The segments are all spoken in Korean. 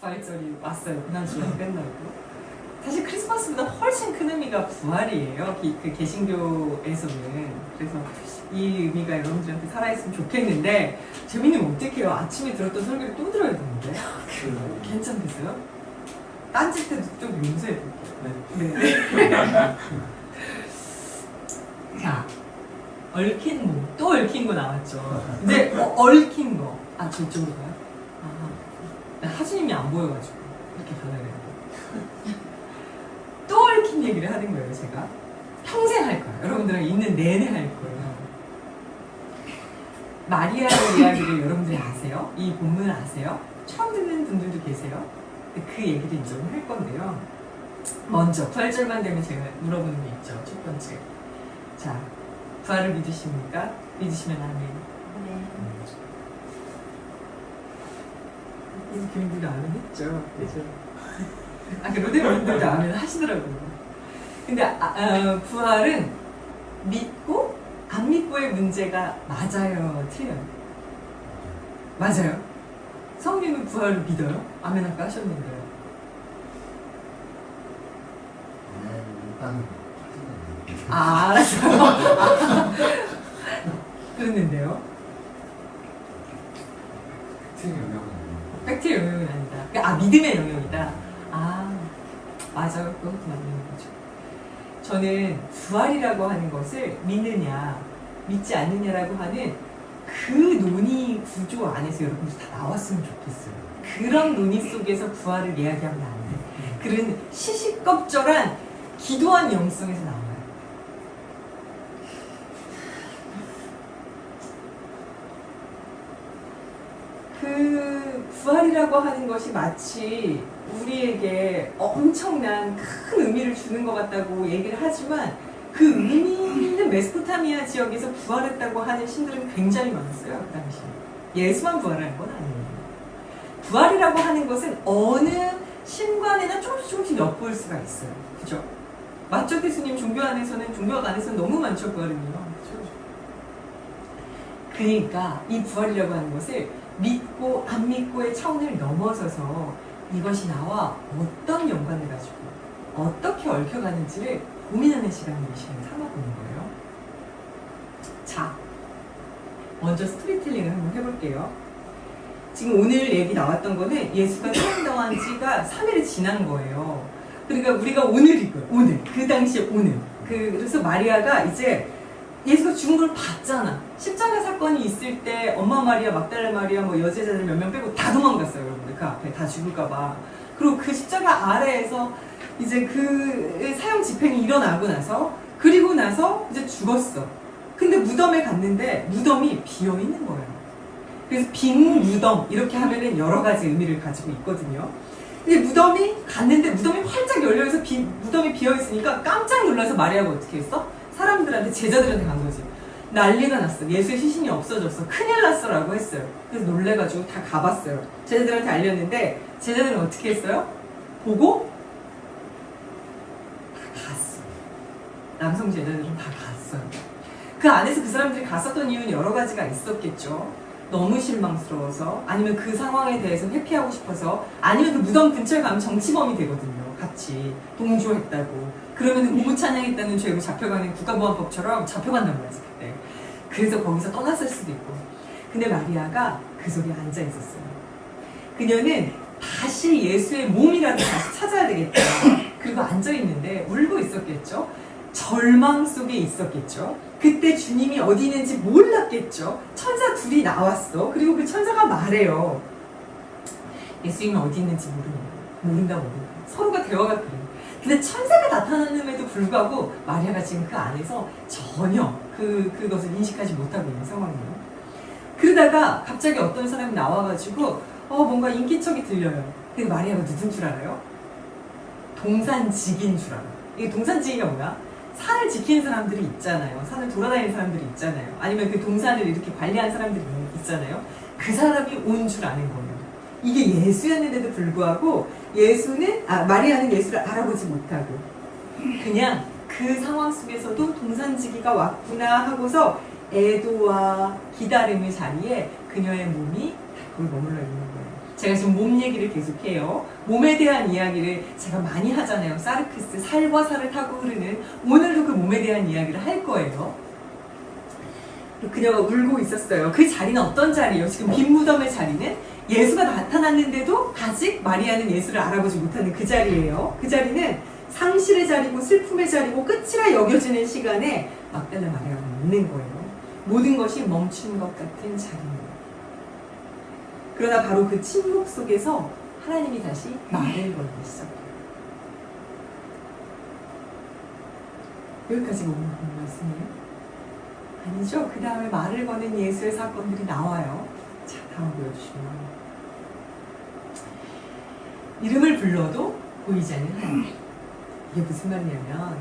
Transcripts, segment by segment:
부활절이 왔어요. 지난주에 끝나고. 사실 크리스마스보다 훨씬 큰 의미가 부활이에요. 기- 그 개신교에서는. 그래서 이 의미가 여러분들한테 살아있으면 좋겠는데, 재민님 어떡해요? 아침에 들었던 설교를 또 들어야 되는데. 괜찮겠어요? 딴짓 때도 좀 용서해 볼게요. 네. 자, 얽힌 뭐, 또 얽힌 거 나왔죠. 이제 어, 얽힌 거. 아, 저쪽으로 가요? 아, 나 하진님이 안 보여가지고. 이렇게 되는데. 또 얽힌 얘기를 하는 거예요, 제가. 평생 할 거예요. 여러분들랑 있는 내내 할 거예요. 마리아의 이야기를 여러분들이 아세요? 이 본문을 아세요? 처음 듣는 분들도 계세요? 그 얘기를 이제 할 건데요. 먼저, 부활절만 되면 제가 물어보는 게 있죠. 첫 번째. 자, 부활을 믿으십니까? 믿으시면 아멘. 우리 교인들도 아멘 했죠. 그죠? 아, 그 로데분들도 아멘 하시더라고요. 근데 아, 아, 부활은 믿고 안 믿고의 문제가 맞아요, 틀려요? 맞아요. 성님은 부활을 믿어요? 아멘 아까 하셨는데요. 네, 아, 알았어요. 아, 그랬는데요. 특히 영향은 팩트의 영역은 아니다. 그러니까 아, 믿음의 영역이다. 아, 맞아요. 그것도 맞는 거죠. 저는 부활이라고 하는 것을 믿느냐, 믿지 않느냐라고 하는 그 논의 구조 안에서 여러분들 다 나왔으면 좋겠어요. 그런 논의 속에서 부활을 이야기하면 안 돼. 그런 시시껍절한 기도한 영성에서 나와요. 그 부활이라고 하는 것이 마치 우리에게 엄청난 큰 의미를 주는 것 같다고 얘기를 하지만 그 의미는 메소포타미아 지역에서 부활했다고 하는 신들은 굉장히 많았어요 그 당시 예수만 부활한 건 아니에요 부활이라고 하는 것은 어느 신관에나 조금씩 조금씩 엿보일 수가 있어요 그죠? 맞죠 교수님 종교 안에서는 종교 안에서는 너무 많죠 부활은요? 그러니까 이 부활이라고 하는 것을 믿고 안 믿고의 차원을 넘어서서 이것이 나와 어떤 연관을 가지고 어떻게 얽혀가는지를 고민하는 시간을 이 시간에 삼아보는 거예요. 자, 먼저 스토리텔링을 한번 해볼게요. 지금 오늘 얘기 나왔던 거는 예수가 태어난 지가 3일이 지난 거예요. 그러니까 우리가 오늘이고요. 오늘. 그 당시에 오늘. 그, 그래서 마리아가 이제 예수가 죽은 걸 봤잖아. 십자가 사건이 있을 때 엄마 마리아, 막달라 마리아, 뭐 여제자들 몇 명 빼고 다 도망갔어요, 여러분들. 그 앞에 다 죽을까봐. 그리고 그 십자가 아래에서 이제 그 사형 집행이 일어나고 나서 그리고 나서 이제 죽었어. 근데 무덤에 갔는데 무덤이 비어 있는 거예요. 그래서 빈 무덤 이렇게 하면은 여러 가지 의미를 가지고 있거든요. 근데 무덤이 갔는데 무덤이 활짝 열려 있어 비, 무덤이 비어 있으니까 깜짝 놀라서 마리아가 어떻게 했어? 사람들한테 제자들한테 간 거지. 난리가 났어. 예수의 시신이 없어졌어. 큰일 났어라고 했어요. 그래서 놀래가지고 다 가봤어요. 제자들한테 알렸는데 제자들은 어떻게 했어요? 보고 다 갔어. 남성 제자들은 다 갔어요. 그 안에서 그 사람들이 갔었던 이유는 여러 가지가 있었겠죠. 너무 실망스러워서 아니면 그 상황에 대해서 회피하고 싶어서 아니면 그 무덤 근처에 가면 정치범이 되거든요. 같이 동조했다고. 그러면 고부 찬양했다는 죄로 잡혀가는 국가보안법처럼 잡혀간단 말이지 그때. 그래서 거기서 떠났을 수도 있고. 근데 마리아가 그 속에 앉아 있었어요. 그녀는 다시 예수의 몸이라도 다시 찾아야 되겠다. 그리고 앉아 있는데 울고 있었겠죠. 절망 속에 있었겠죠. 그때 주님이 어디 있는지 몰랐겠죠. 천사 둘이 나왔어. 그리고 그 천사가 말해요. 예수님이 어디 있는지 모르는 모른다 모른다. 서로가 대화가 그래. 근데 천사가 나타났음에도 불구하고 마리아가 지금 그 안에서 전혀 그 그것을 인식하지 못하고 있는 상황이에요. 그러다가 갑자기 어떤 사람이 나와가지고 어 뭔가 인기척이 들려요. 근데 마리아가 누군 줄 알아요? 동산직인 줄 알아. 이게 동산직이가 뭐야? 산을 지키는 사람들이 있잖아요. 산을 돌아다니는 사람들이 있잖아요. 아니면 그 동산을 이렇게 관리하는 사람들이 있잖아요. 그 사람이 온 줄 아는 거예요. 이게 예수였는데도 불구하고 예수는 아 마리아는 예수를 알아보지 못하고 그냥 그 상황 속에서도 동산지기가 왔구나 하고서 애도와 기다림의 자리에 그녀의 몸이 거기 머물러 있는 거예요. 제가 지금 몸 얘기를 계속해요. 몸에 대한 이야기를 제가 많이 하잖아요. 사르크스, 살과 살을 타고 흐르는 오늘도 그 몸에 대한 이야기를 할 거예요. 그녀가 울고 있었어요. 그 자리는 어떤 자리예요? 지금 빈 무덤의 자리는 예수가 나타났는데도 아직 마리아는 예수를 알아보지 못하는 그 자리예요. 그 자리는 상실의 자리고 슬픔의 자리고 끝이라 여겨지는 시간에 막달라 마리아가 있는 거예요. 모든 것이 멈춘 것 같은 자리입니다. 그러나 바로 그 침묵 속에서 하나님이 다시 말을 걸기 시작해요. 여기까지 오늘 본 말씀이에요? 아니죠. 그 다음에 말을 거는 예수의 사건들이 나와요. 자, 다음 보여주시면. 이름을 불러도 보이지 않는 하나님. 이게 무슨 말이냐면,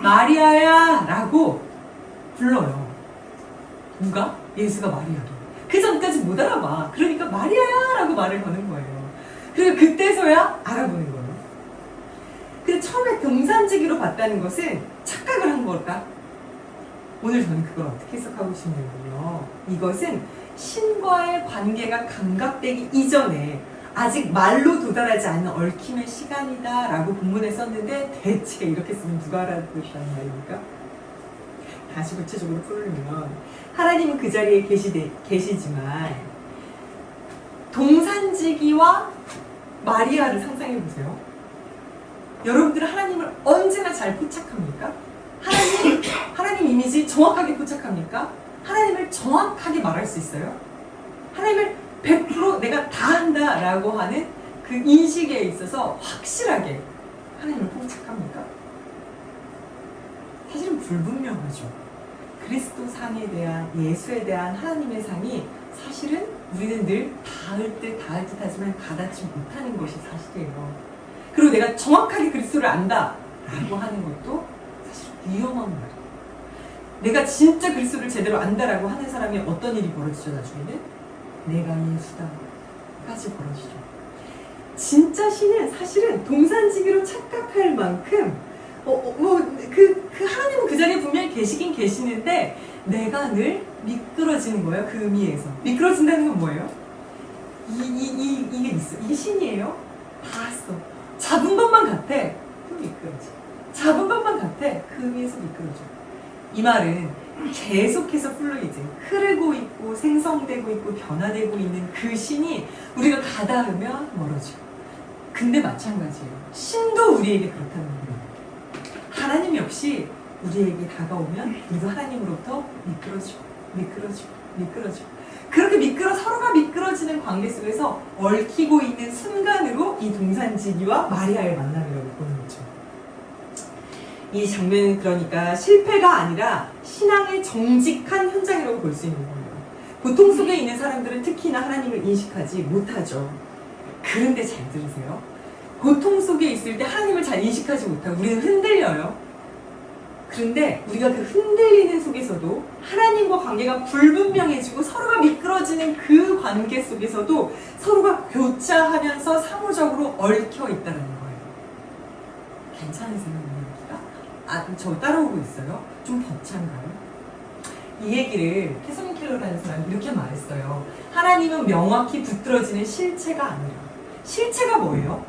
마리아야! 라고 불러요. 누가? 예수가 마리아를. 그 전까지 못 알아봐. 그러니까 마리아야! 라고 말을 거는 거예요. 그리고 그때서야 알아보는 거예요. 근데 처음에 동산지기로 봤다는 것은 착각을 한 걸까? 오늘 저는 그걸 어떻게 해석하고 싶냐면요. 이것은 신과의 관계가 감각되기 이전에 아직 말로 도달하지 않은 얽힘의 시간이다 라고 본문에 썼는데 대체 이렇게 쓰면 누가 알아듣겠다는 말입니까? 다시 구체적으로 풀으면 하나님은 그 자리에 계시되, 계시지만 동산지기와 마리아를 상상해 보세요. 여러분들은 하나님을 언제나 잘 포착합니까? 하나님, 하나님 이미지 정확하게 포착합니까? 하나님을 정확하게 말할 수 있어요? 하나님을 100% 내가 다 한다라고 하는 그 인식에 있어서 확실하게 하나님을 포착합니까? 사실은 불분명하죠. 그리스도 상에 대한 예수에 대한 하나님의 상이 사실은 우리는 늘 닿을 듯 닿을 듯 하지만 가닿지 못하는 것이 사실이에요. 그리고 내가 정확하게 그리스도를 안다라고 하는 것도 위험한 말이에요. 내가 진짜 그리스도를 제대로 안다라고 하는 사람이 어떤 일이 벌어지죠 나중에는 내가 예수다까지 벌어지죠. 진짜 신은 사실은 동산지기로 착각할 만큼 어, 뭐그 그 하나님은 그 자리에 분명히 계시긴 계시는데 내가 늘 미끄러지는 거예요 그 의미에서 미끄러진다는 건 뭐예요? 이, 이, 이, 이 게 있어 이게 신이에요? 닿았어 잡은 것만 같아 또 미끄러져 잡은 것만 같아. 그 의미에서 미끄러져. 이 말은 계속해서 플루이드 흐르고 있고 생성되고 있고 변화되고 있는 그 신이 우리가 가닿으면 멀어지고 근데 마찬가지예요. 신도 우리에게 그렇다는 거예요. 하나님 역시 우리에게 다가오면 우리도 하나님으로부터 미끄러지고 미끄러지고 미끄러지고 그렇게 미끄러 서로가 미끄러지는 관계 속에서 얽히고 있는 순간으로 이 동산지기와 만남이라고 보는 거죠. 이 장면은 그러니까 실패가 아니라 신앙의 정직한 현장이라고 볼 수 있는 거예요. 고통 속에 있는 사람들은 특히나 하나님을 인식하지 못하죠. 그런데 잘 들으세요. 고통 속에 있을 때 하나님을 잘 인식하지 못하고 우리는 흔들려요. 그런데 우리가 그 흔들리는 속에서도 하나님과 관계가 불분명해지고 서로가 미끄러지는 그 관계 속에서도 서로가 교차하면서 사무적으로 얽혀 있다는 거예요. 괜찮으세요? 아, 저 따라오고 있어요? 좀 벅찬가요? 이 얘기를 캐서린 켈러라는 사람이 이렇게 말했어요. 하나님은 명확히 붙들어지는 실체가 아니라 실체가 뭐예요?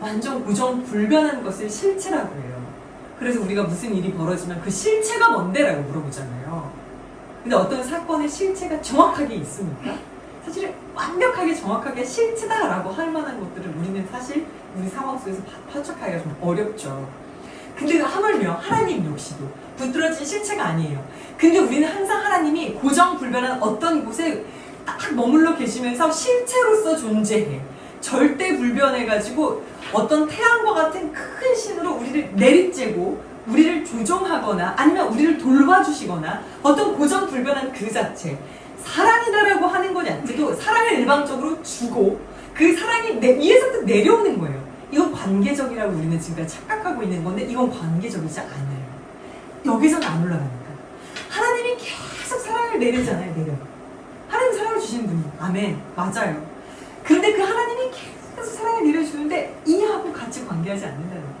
완전 고정 불변한 것을 실체라고 해요. 그래서 우리가 무슨 일이 벌어지면 그 실체가 뭔데라고 물어보잖아요. 근데 어떤 사건의 실체가 정확하게 있습니까? 사실 완벽하게 정확하게 실체다라고 할 만한 것들을 우리는 사실 우리 상황 속에서 파- 파악하기가 좀 어렵죠. 근데 하물며 하나님 역시도 붙들어진 실체가 아니에요. 근데 우리는 항상 하나님이 고정 불변한 어떤 곳에 딱 머물러 계시면서 실체로서 존재해. 절대 불변해가지고 어떤 태양과 같은 큰 신으로 우리를 내리쬐고 우리를 조종하거나 아니면 우리를 돌봐주시거나 어떤 고정 불변한 그 자체 사랑이다라고 하는 것 자체도 사랑을 일방적으로 주고 그 사랑이 내 위에서부터 내려오는 거예요. 이건 관계적이라고 우리는 지금까지 착각하고 있는 건데 이건 관계적이지 않아요. 여기서는 안 올라가니까 하나님이 계속 사랑을 내리잖아요. 내려. 하나님 사랑을 주시는 분이 아멘 맞아요. 그런데 그 하나님이 계속 사랑을 내려주는데 이하고 같이 관계하지 않는다는 거예요.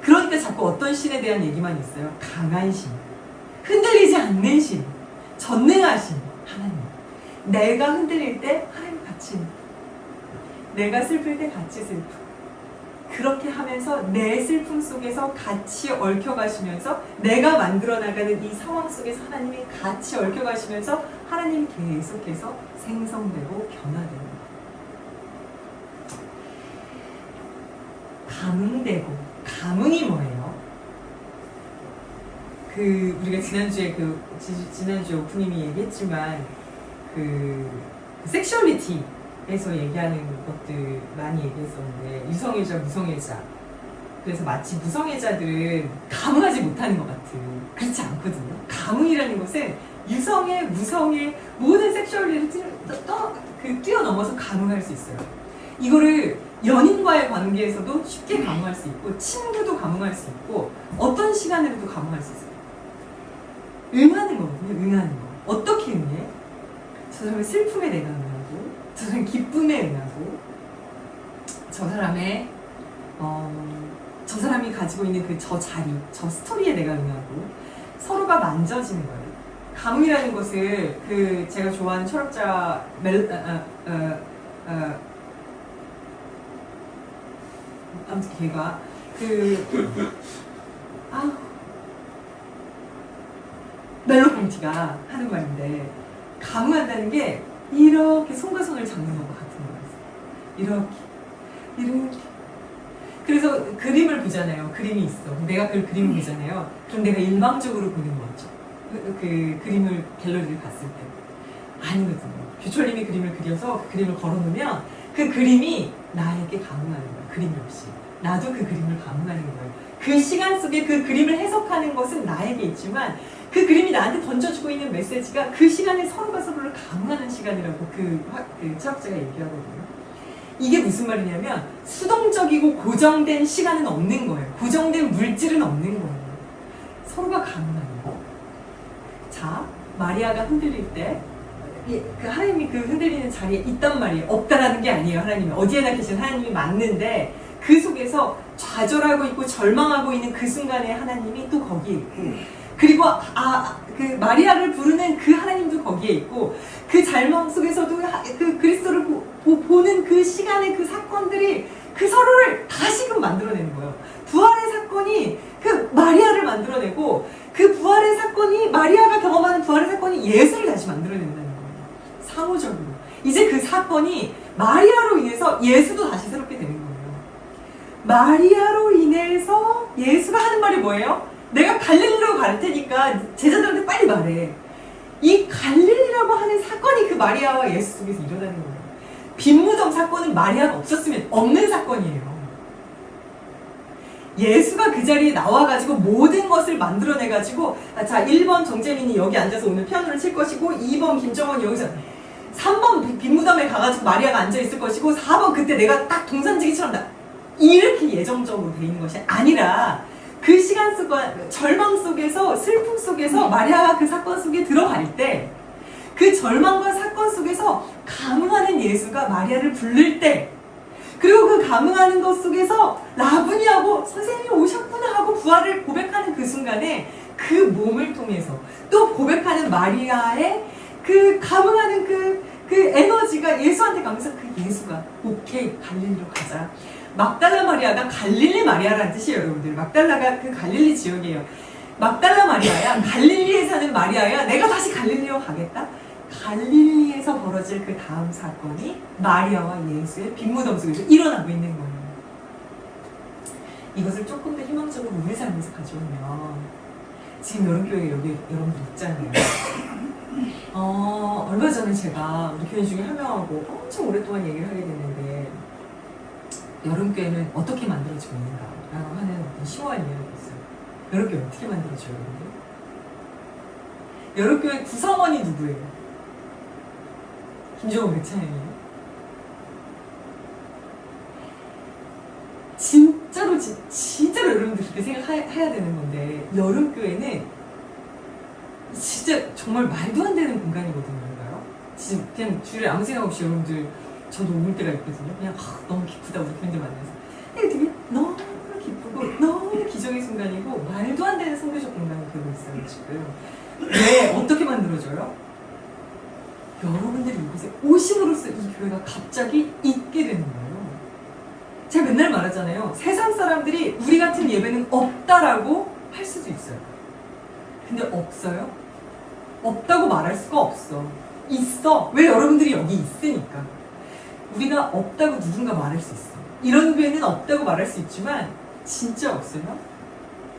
그러니까 자꾸 어떤 신에 대한 얘기만 있어요. 강한 신, 흔들리지 않는 신, 전능하신 하나님. 내가 흔들릴 때 하나님 같이 내가 슬플 때 같이 슬프고 그렇게 하면서 내 슬픔 속에서 같이 얽혀가시면서 내가 만들어 나가는 이 상황 속에서 하나님이 같이 얽혀가시면서 하나님 계속해서 생성되고 변화되는 거예요. 감응되고 감응이 뭐예요? 그 우리가 지난주에 그 지, 지난주 오프님이 얘기했지만 그 섹슈얼리티 에서 얘기하는 것들 많이 얘기했었는데 유성애자 무성애자 그래서 마치 무성애자들은 감응하지 못하는 것 같은 그렇지 않거든요. 감응이라는 것은 유성애, 무성애 모든 섹슈얼리티를 또그 뛰어넘어서 감응할 수 있어요. 이거를 연인과의 관계에서도 쉽게 감응할 수 있고 친구도 감응할 수 있고 어떤 시간에도 감응할 수 있어요. 응하는 거거든요. 응하는 거. 어떻게 응해? 저 사람의 슬픔에 내가 저 사람의 기쁨에 응하고 저 사람의 어, 저 사람이 가지고 있는 그 저 자리, 저 스토리에 내가 응하고 서로가 만져지는 거예요. 감흥이라는 것을 그 제가 좋아하는 철학자 멜, 어, 어, 어, 아무튼 걔가 그 아, 멜로pon티가 하는 말인데 감흥한다는 게 이렇게 손과 손을 잡는 것과 같은 거였어요. 이렇게 이렇게 그래서 그림을 보잖아요. 그림이 있어. 내가 그 그림을 보잖아요. 그럼 내가 일방적으로 보는 거죠. 그, 그 그림을 갤러리를 봤을 때 아니거든요. 규철님이 그림을 그려서 그 그림을 걸어놓으면 그 그림이 나에게 감흥하는 거예요. 그림 없이. 나도 그 그림을 감흥하는 거예요. 그 시간 속에 그 그림을 해석하는 것은 나에게 있지만 그 그림이 나한테 던져주고 있는 메시지가 그 시간에 서로가 서로를 감흥하는 시간이라고 그, 화- 그 철학자가 얘기하거든요. 이게 무슨 말이냐면 수동적이고 고정된 시간은 없는 거예요. 고정된 물질은 없는 거예요. 서로가 감흥하는 거. 자, 마리아가 흔들릴 때, 예, 그 하나님이 그 흔들리는 자리에 있단 말이에요. 없다라는 게 아니에요. 하나님이 어디에나 계신 하나님이 맞는데 그 속에서 좌절하고 있고 절망하고 있는 그 순간에 하나님이 또 거기에 있고 그리고 아 그 마리아를 부르는 그 하나님도 거기에 있고 그 절망 속에서도 하- 그 그리스도를 보, 보- 보 는 그 시간의 그 사건들이 그 서로를 다시금 만들어내는 거예요. 부활의 사건이 그 마리아를 만들어내고 그 부활의 사건이 마리아가 경험하는 부활의 사건이 예수를 다시 만들어낸다는 거예요. 상호적으로. 이제 그 사건이 마리아로 인해서 예수도 다시 새롭게 되는 거예요. 마리아로 인해서 예수가 하는 말이 뭐예요? 내가 갈릴리로 갈 테니까 제자들한테 빨리 말해. 이 갈릴리라고 하는 사건이 그 마리아와 예수 속에서 일어나는 거예요. 빈무덤 사건은 마리아가 없었으면 없는 사건이에요. 예수가 그 자리에 나와가지고 모든 것을 만들어내가지고 아, 자 1번 정재민이 여기 앉아서 오늘 피아노를 칠 것이고 2번 김정원이 여기서 3번 빈무덤에 가가지고 마리아가 앉아있을 것이고 4번 그때 내가 딱 동산지기처럼 나 이렇게 예정적으로 돼 있는 것이 아니라 그 시간 속과 절망 속에서 슬픔 속에서 마리아가 그 사건 속에 들어갈 때 그 절망과 사건 속에서 감흥하는 예수가 마리아를 부를 때 그리고 그 감흥하는 것 속에서 라분이하고 선생님이 오셨구나 하고 부활을 고백하는 그 순간에 그 몸을 통해서 또 고백하는 마리아의 그 감흥하는 그, 그 에너지가 예수한테 가면서 그 예수가 오케이 갈릴리로 가자 막달라 마리아가 갈릴리 마리아라는 뜻이에요 여러분들 막달라가 그 갈릴리 지역이에요 막달라 마리아야 갈릴리에 사는 마리아야 내가 다시 갈릴리로 가겠다 갈릴리에서 벌어질 그 다음 사건이 마리아와 예수의 빈무덤 속에서 일어나고 있는 거예요. 이것을 조금 더 희망적으로 우리 삶에서 가져오면 지금 여름 교회 여기 여러분들 있잖아요. 어, 얼마 전에 제가 우리 교회 중에 한 명하고 엄청 오랫동안 얘기를 하게 됐는데 여름교회는 어떻게 만들어지고 있는가라고 하는 심오한 이야기가 있어요. 여름교회 어떻게 만들어져요, 여러분들? 여름교회 구성원이 누구예요? 김종호 백찬영이에요. 진짜로 진, 진짜로 여러분들 그렇게 생각해야 되는 건데 여름교회는 진짜 정말 말도 안 되는 공간이거든요. 진짜 그냥 주일에 아무 생각 없이 여러분들 저도 울 때가 있거든요. 그냥 아, 너무 기쁘다 우리 교인들 만나서. 근데 되게 너무 기쁘고 너무 기적의 순간이고 말도 안 되는 성교적 공간이 되고 있어요 지금. 왜 어떻게 만들어져요? 여러분들이 이곳에 오심으로써 이 교회가 갑자기 있게 되는 거예요. 제가 맨날 말하잖아요. 세상 사람들이 우리 같은 예배는 없다라고 할 수도 있어요. 근데 없어요? 없다고 말할 수가 없어. 있어. 왜 여러분들이 여기 있으니까. 우리가 없다고 누군가 말할 수 있어. 이런 교회는 없다고 말할 수 있지만 진짜 없어요?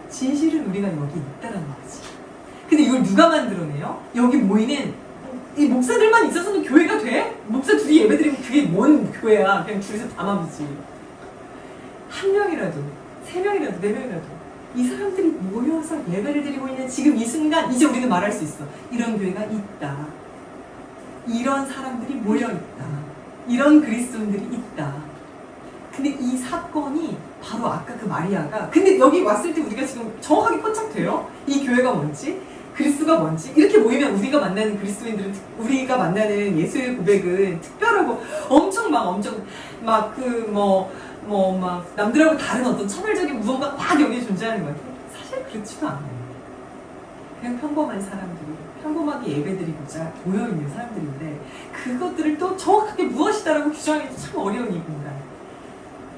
진실은 우리가 여기 있다라는 거지. 근데 이걸 누가 만들어내요? 여기 모이는 이 목사들만 있어서는 교회가 돼? 목사 둘이 예배드리면 그게 뭔 교회야? 그냥 둘이서 담합이지. 한 명이라도, 세 명이라도, 네 명이라도 이 사람들이 모여서 예배를 드리고 있는 지금 이 순간 이제 우리는 말할 수 있어. 이런 교회가 있다. 이런 사람들이 모여 있다. 이런 그리스도인들이 있다. 근데 이 사건이 바로 아까 그 마리아가 근데 여기 왔을 때 우리가 지금 정확하게 포착돼요. 이 교회가 뭔지 그리스도가 뭔지 이렇게 모이면 우리가 만나는 그리스도인들은 특- 우리가 만나는 예수의 고백은 특별하고 엄청 막 엄청 막 그 뭐 뭐 막 남들하고 다른 어떤 차별적인 무언가 막 여기에 존재하는 것 같아요. 사실 그렇지도 않아요. 그냥 평범한 사람들이 평범하게 예배드리고자 모여 있는 사람들인데 그것들을 또 정확하게 무엇이다라고 규정하기 참 어려운 이 공간.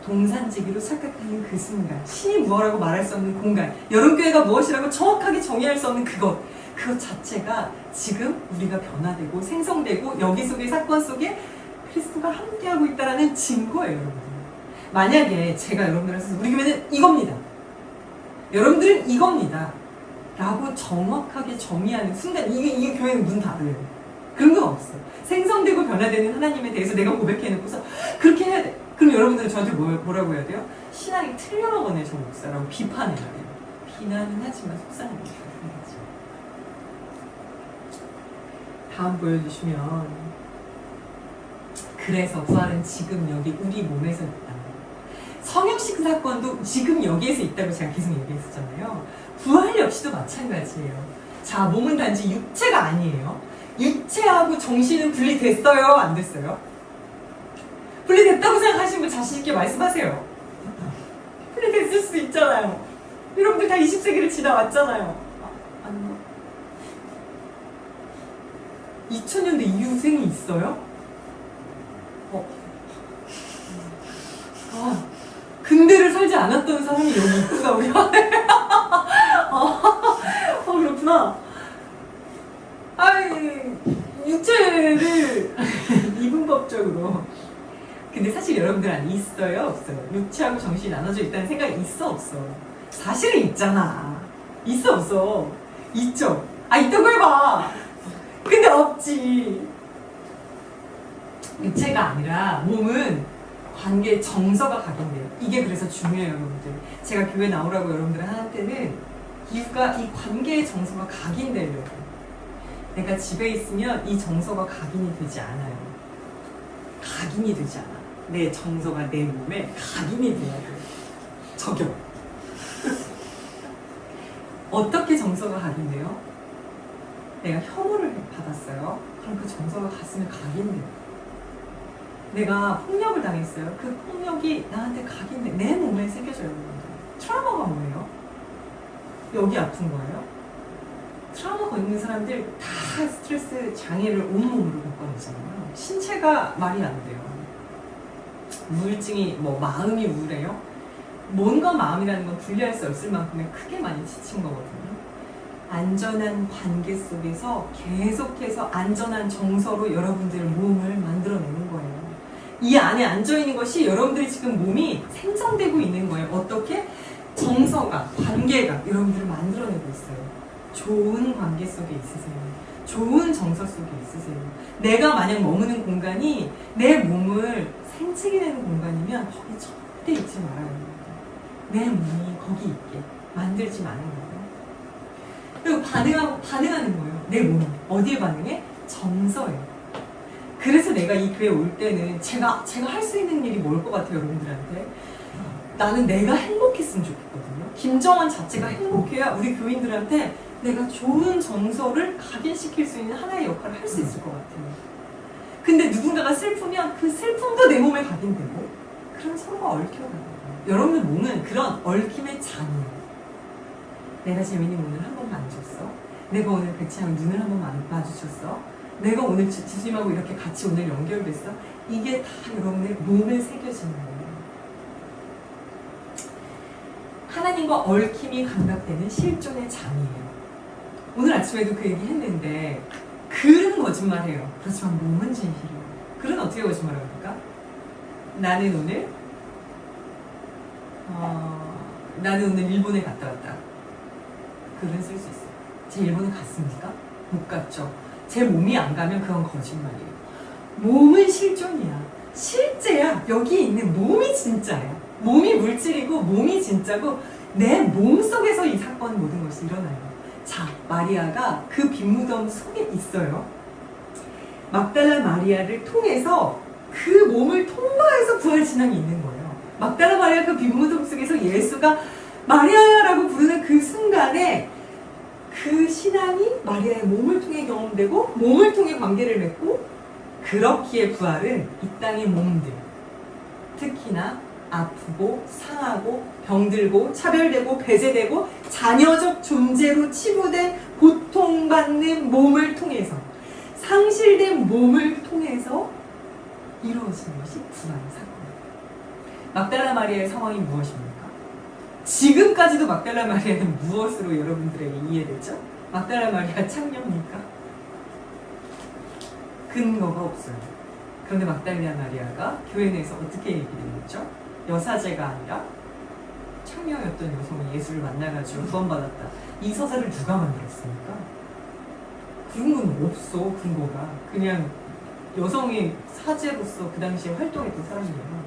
동산지기로 착각하는 그 순간, 신이 무엇라고 말할 수 없는 공간, 여름교회가 무엇이라고 정확하게 정의할 수 없는 그것, 그것 자체가 지금 우리가 변화되고 생성되고 여기 속의 사건 속에 그리스도가 함께하고 있다는 증거예요, 여러분. 만약에 제가 여러분들한테 우리 교회는 이겁니다. 여러분들은 이겁니다. 라고 정확하게 정의하는 순간 이게, 이게 교회는 문 닫아요. 그런 건 없어. 생성되고 변화되는 하나님에 대해서 내가 고백해놓고서 그렇게 해야 돼. 그럼 여러분들은 저한테 뭐, 뭐라고 해야 돼요? 신앙이 틀려나 보네 저 목사라고 비판해야 돼요. 비난은 하지만 속상합니다. 다음 보여주시면 그래서 부활은 지금 여기 우리 몸에서 있다. 성육식 사건도 지금 여기에서 있다고 제가 계속 얘기했었잖아요. 부활 역시도 마찬가지예요. 자, 몸은 단지 육체가 아니에요. 육체하고 정신은 분리됐어요? 안 됐어요? 분리됐다고 생각하시는 분 자신있게 말씀하세요. 분리됐을 수도 있잖아요. 여러분들 다 20세기를 지나왔잖아요. 아, 아닌가? 2000년대 이후생이 있어요? 어. 아, 근대를 살지 않았던 사람이 여기 있구나, 우리. 아, 아, 그렇구나. 아이, 육체를 이분법적으로. 근데 사실 여러분들 안에 있어요, 없어요? 육체하고 정신이 나눠져 있다는 생각이 있어, 없어? 사실은 있잖아. 있어, 없어? 있죠? 아, 있다고 해봐! 근데 없지. 육체가 아니라 몸은 관계 정서가 각인돼요. 이게 그래서 중요해요, 여러분들. 제가 교회 나오라고 여러분들 하는 때는 이유가 이 관계의 정서가 각인되려고. 내가 집에 있으면 이 정서가 각인이 되지 않아요. 각인이 되지 않아. 내 정서가 내 몸에 각인이 돼야 돼. 적용. 어떻게 정서가 각인돼요? 내가 혐오를 받았어요. 그럼 그 정서가 가슴에 각인돼요. 내가 폭력을 당했어요. 그 폭력이 나한테 각인돼. 내 몸에 새겨져요, 여러분들. 트라우마가 뭐예요? 여기 아픈 거예요? 트라우마가 있는 사람들 다 스트레스 장애를 온몸으로 겪어내잖아요. 신체가 말이 안 돼요. 우울증이 뭐 마음이 우울해요? 몸과 마음이라는 건 분리할 수 없을 만큼의 크게 많이 지친 거거든요. 안전한 관계 속에서 계속해서 안전한 정서로 여러분들 몸을 만들어내는. 이 안에 앉아 있는 것이 여러분들이 지금 몸이 생성되고 있는 거예요. 어떻게? 정서가, 관계가 여러분들을 만들어내고 있어요. 좋은 관계 속에 있으세요. 좋은 정서 속에 있으세요. 내가 만약 머무는 공간이 내 몸을 생채기내는 공간이면 거기 절대 있지 말아요. 내 몸이 거기 있게 만들지 마는 거예요. 그리고 반응하고 반응하는 거예요. 내 몸이 어디에 반응해? 정서예요. 그래서 내가 이 교회 올 때는 제가 제가 할 수 있는 일이 뭘 것 같아요, 여러분들한테? 나는 내가 행복했으면 좋겠거든요. 김정환 자체가 행복해야 우리 교인들한테 내가 좋은 정서를 각인시킬 수 있는 하나의 역할을 할 수 있을 것 같아요. 근데 누군가가 슬프면 그 슬픔도 내 몸에 각인되고 그럼 서로가 얽혀가는 거예요. 여러분의 몸은 그런 얽힘의 장이에요. 내가 재민이 오늘 한 번 만졌어. 내가 오늘 백치랑 눈을 한번 마주쳤어. 내가 오늘 주- 주님하고 이렇게 같이 오늘 연결됐어? 이게 다 여러분의 몸에 새겨지는 거예요. 하나님과 얽힘이 감각되는 실존의 장이에요. 오늘 아침에도 그 얘기 했는데 글은 거짓말해요. 그렇지만 몸은 진실이에요. 글은 어떻게 거짓말합니까? 나는 오늘 어, 나는 오늘 일본에 갔다 왔다. 글은 쓸 수 있어요. 제 일본에 갔습니까? 못 갔죠. 제 몸이 안 가면 그건 거짓말이에요. 몸은 실존이야. 실제야. 여기 있는 몸이 진짜야. 몸이 물질이고 몸이 진짜고 내 몸 속에서 이 사건 모든 것이 일어나요. 자, 마리아가 그 빈무덤 속에 있어요. 막달라 마리아를 통해서 그 몸을 통과해서 부활 진앙이 있는 거예요. 막달라 마리아 그 빈무덤 속에서 예수가 마리아야라고 부르는 그 순간에 그 신앙이 마리아의 몸을 통해 경험되고 몸을 통해 관계를 맺고 그렇기에 부활은 이 땅의 몸들 특히나 아프고 상하고 병들고 차별되고 배제되고 자녀적 존재로 치부된 고통받는 몸을 통해서 상실된 몸을 통해서 이루어진 것이 부활의 사건입니다. 막달라 마리아의 상황이 무엇입니까? 지금까지도 막달라 마리아는 무엇으로 여러분들에게 이해되죠? 막달라 마리아 창녀입니까? 근거가 없어요. 그런데 막달라 마리아가 교회 내에서 어떻게 얘기를 했죠? 여사제가 아니라 창녀였던 여성이 예수를 만나가지고 구원받았다. 이 서사를 누가 만들었습니까? 그런 건 없어, 근거가. 그냥 여성의 사제로서 그 당시에 활동했던 사람이에요.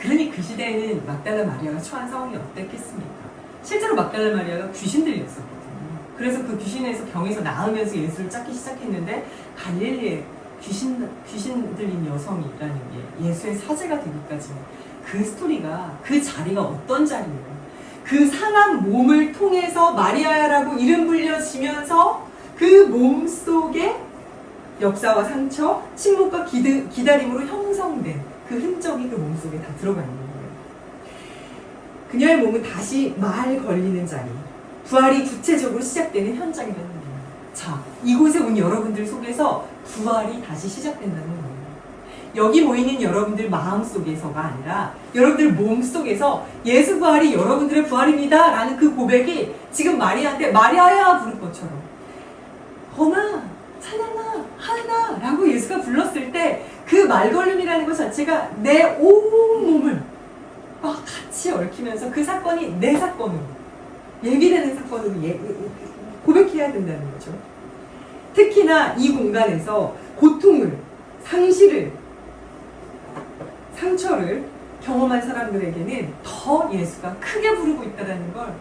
그러니 그 시대에는 막달라 마리아가 처한 상황이 어땠겠습니까? 실제로 막달라 마리아가 귀신 들렸었거든요. 그래서 그 귀신에서 병에서 나으면서 예수를 찾기 시작했는데 갈릴리에 귀신 귀신 들린 여성이라는 게 예수의 사제가 되기까지는 그 스토리가 그 자리가 어떤 자리예요? 그 상한 몸을 통해서 마리아라고 이름 불려지면서 그 몸 속에 역사와 상처, 침묵과 기드, 기다림으로 형성된 그 흔적이 그 몸 속에 다 들어가 있는 거예요. 그녀의 몸은 다시 말 걸리는 자리, 부활이 구체적으로 시작되는 현장이라는 거예요. 자, 이곳에 온 여러분들 속에서 부활이 다시 시작된다는 거예요. 여기 모이는 여러분들 마음 속에서가 아니라 여러분들 몸 속에서 예수 부활이 여러분들의 부활입니다. 라는 그 고백이 지금 마리아한테 마리아야 부른 것처럼 거나 찬양아 하나 라고 예수가 불렀을 때 그 말걸림이라는 것 자체가 내 온 몸을 막 같이 얽히면서 그 사건이 내 사건으로 얘기되는 사건으로 예, 고백해야 된다는 거죠. 특히나 이 공간에서 고통을, 상실을, 상처를 경험한 사람들에게는 더 예수가 크게 부르고 있다는 걸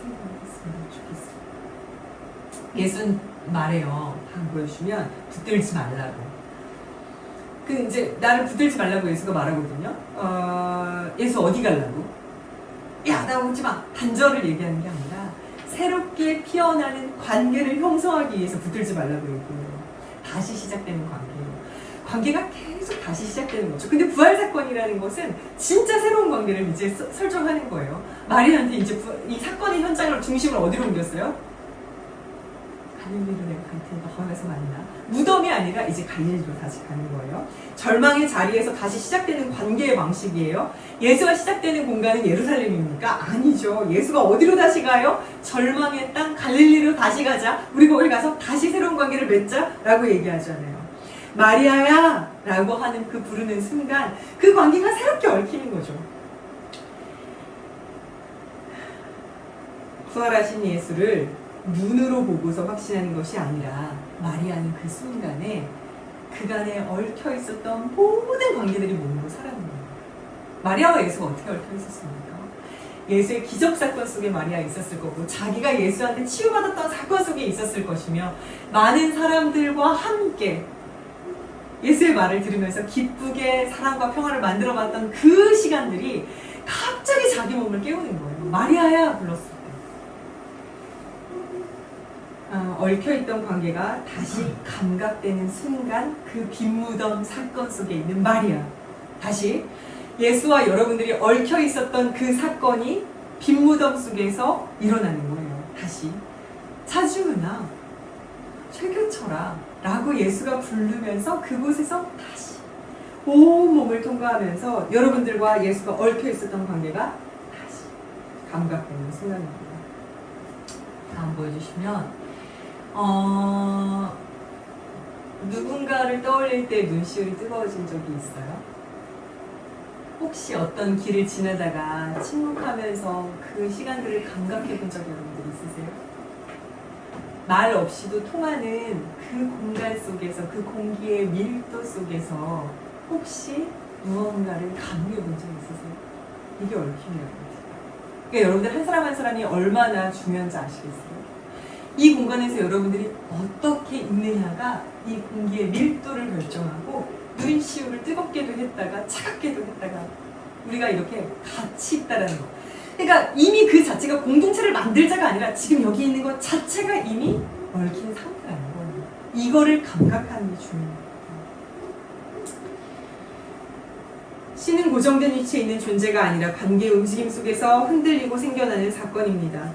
생각했으면 좋겠어요. 예수는 말해요. 방 보여주면 붙들지 말라고. 그 이제 나를 붙들지 말라고 예수가 말하거든요. 어, 예수 어디 갈라고? 야, 나 오지 마. 단절을 얘기하는 게 아니라 새롭게 피어나는 관계를 형성하기 위해서 붙들지 말라고 얘기해요. 다시 시작되는 관계예요. 관계가 계속 다시 시작되는 거죠. 근데 부활 사건이라는 것은 진짜 새로운 관계를 이제 서- 설정하는 거예요. 마리아한테 이제 부- 이 사건의 현장을 중심을 어디로 옮겼어요? 갈릴리로 갈 테니까 거기 가서 만나. 무덤이 아니라 이제 갈릴리로 다시 가는 거예요. 절망의 자리에서 다시 시작되는 관계의 방식이에요. 예수가 시작되는 공간은 예루살렘입니까? 아니죠. 예수가 어디로 다시 가요? 절망의 땅 갈릴리로 다시 가자. 우리 거기 가서 다시 새로운 관계를 맺자라고 얘기하잖아요. 마리아야! 라고 하는 그 부르는 순간 그 관계가 새롭게 얽히는 거죠. 부활하신 예수를 눈으로 보고서 확신하는 것이 아니라 마리아는 그 순간에 그간에 얽혀 있었던 모든 관계들이 몸으로 거예요. 마리아와 예수가 어떻게 얽혀 있었습니까? 예수의 기적 사건 속에 마리아 있었을 거고 자기가 예수한테 치유받았던 사건 속에 있었을 것이며 많은 사람들과 함께 예수의 말을 들으면서 기쁘게 사랑과 평화를 만들어봤던 그 시간들이 갑자기 자기 몸을 깨우는 거예요. 마리아야 불렀을 때. 어, 얽혀있던 관계가 다시 감각되는 순간 그 빈무덤 사건 속에 있는 마리아. 다시 예수와 여러분들이 얽혀 있었던 그 사건이 빈무덤 속에서 일어나는 거예요. 다시. 차주은아, 최교처라 라고 예수가 부르면서 그곳에서 다시 온 몸을 통과하면서 여러분들과 예수가 얽혀 있었던 관계가 다시 감각되는 순간입니다. 다음 보여주시면 어, 누군가를 떠올릴 때 눈시울이 뜨거워진 적이 있어요? 혹시 어떤 길을 지나다가 침묵하면서 그 시간들을 감각해 본 적이 여러분들 있으세요? 말 없이도 통하는 그 공간 속에서 그 공기의 밀도 속에서 혹시 무언가를 감유해 본적 있으세요? 이게 얽힘이라고 그러니까 여러분들 한 사람 한 사람이 얼마나 중요한지 아시겠어요? 이 공간에서 여러분들이 어떻게 있느냐가 이 공기의 밀도를 결정하고 눈시울을 뜨겁게도 했다가 차갑게도 했다가 우리가 이렇게 같이 있다라는 거. 그러니까 이미 그 자체가 공동체를 만들자가 아니라 지금 여기 있는 것 자체가 이미 얽힌 상태라는 거예요. 이거를 감각하는 게 중요해요. 신은 고정된 위치에 있는 존재가 아니라 관계의 움직임 속에서 흔들리고 생겨나는 사건입니다.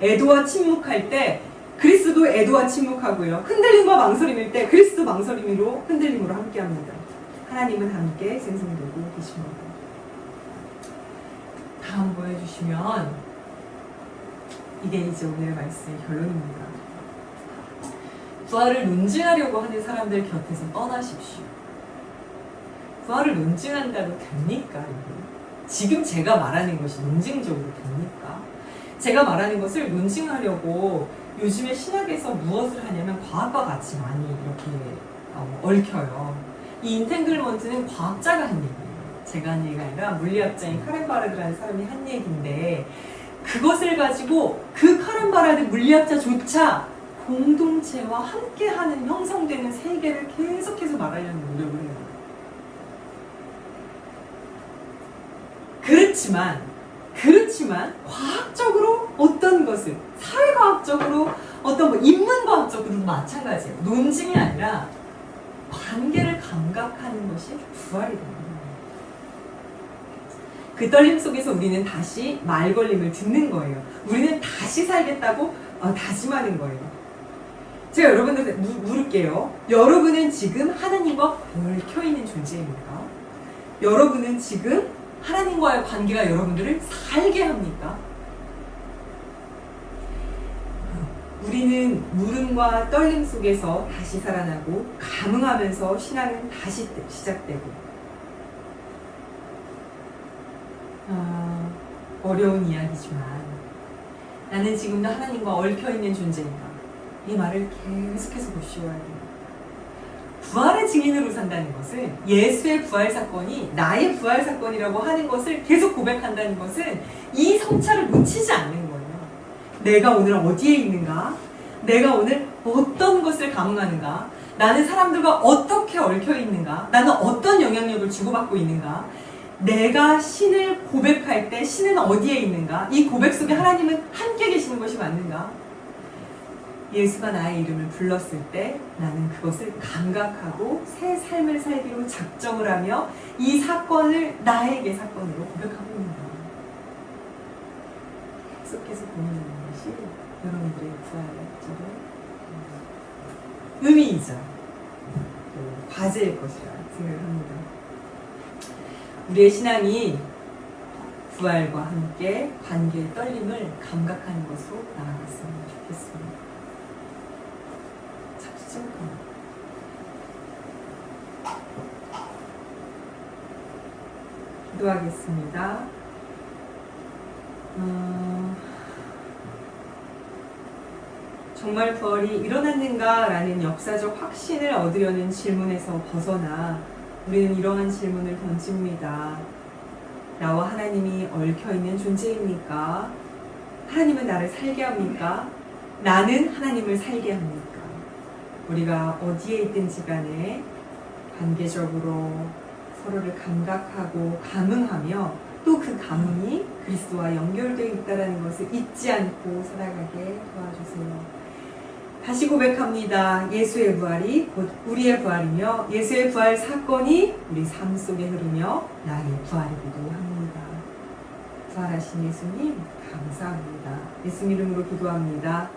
애도와 침묵할 때 그리스도 애도와 침묵하고요. 흔들림과 망설임일 때 그리스도 망설임으로 흔들림으로 함께합니다. 하나님은 함께 생성되고 계십니다. 다음 보여주시면 이게 이제 오늘 말씀의 결론입니다. 부활을 논증하려고 하는 사람들 곁에서 떠나십시오. 부활을 논증한다고 됩니까? 지금 제가 말하는 것이 논증적으로 됩니까? 제가 말하는 것을 논증하려고 요즘에 신학에서 무엇을 하냐면 과학과 같이 많이 이렇게 어, 얽혀요. 이 인텐글먼트는 과학자가 한 얘기예요. 제가 한 얘기가 아니라 물리학자인 카렌 바라드라는 사람이 한 얘기인데 그것을 가지고 그 카렌 바라드 물리학자조차 공동체와 함께하는 형성되는 세계를 계속해서 말하려는 노력을 해요. 그렇지만 그렇지만 과학적으로 어떤 것을 사회 과학적으로 어떤 뭐 인문과학적으로도 마찬가지예요. 논증이 아니라 관계를 감각하는 것이 부활이 되는 거예요. 그 떨림 속에서 우리는 다시 말걸림을 듣는 거예요. 우리는 다시 살겠다고 어, 다짐하는 거예요. 제가 여러분들한테 무- 물을게요. 여러분은 지금 하나님과 얽혀 있는 존재입니까? 여러분은 지금 하나님과의 관계가 여러분들을 살게 합니까? 우리는 물음과 떨림 속에서 다시 살아나고 감흥하면서 신앙은 다시 시작되고 아, 어려운 이야기지만 나는 지금도 하나님과 얽혀 있는 존재인가 이 말을 계속해서 보시오야 돼요. 부활의 증인으로 산다는 것은 예수의 부활 사건이 나의 부활 사건이라고 하는 것을 계속 고백한다는 것은 이 성찰을 놓치지 않는 거예요. 내가 오늘 어디에 있는가? 내가 오늘 어떤 것을 감흥하는가? 나는 사람들과 어떻게 얽혀 있는가? 나는 어떤 영향력을 주고받고 있는가? 내가 신을 고백할 때 신은 어디에 있는가? 이 고백 속에 하나님은 함께 계시는 것이 맞는가? 예수가 나의 이름을 불렀을 때 나는 그것을 감각하고 새 삶을 살기로 작정을 하며 이 사건을 나에게 사건으로 고백하고 있는 거예요. 계속해서 것이 여러분들의 부활적인 의미이자 또 과제일 것이라 생각합니다. 우리의 신앙이 부활과 함께 관계의 떨림을 감각하는 것으로 나아갔으면 좋겠습니다. 침묵합니다. 기도하겠습니다. 어, 정말 부활이 일어났는가라는 역사적 확신을 얻으려는 질문에서 벗어나 우리는 이러한 질문을 던집니다. 나와 하나님이 얽혀 있는 존재입니까? 하나님은 나를 살게 합니까? 나는 하나님을 살게 합니까? 우리가 어디에 있든지 간에 관계적으로 서로를 감각하고 감흥하며 또 그 감흥이 그리스도와 연결되어 있다는 것을 잊지 않고 살아가게 도와주세요. 다시 고백합니다. 예수의 부활이 곧 우리의 부활이며 예수의 부활 사건이 우리 삶 속에 흐르며 나의 부활이기도 합니다. 부활하신 예수님 감사합니다. 예수님 이름으로 기도합니다.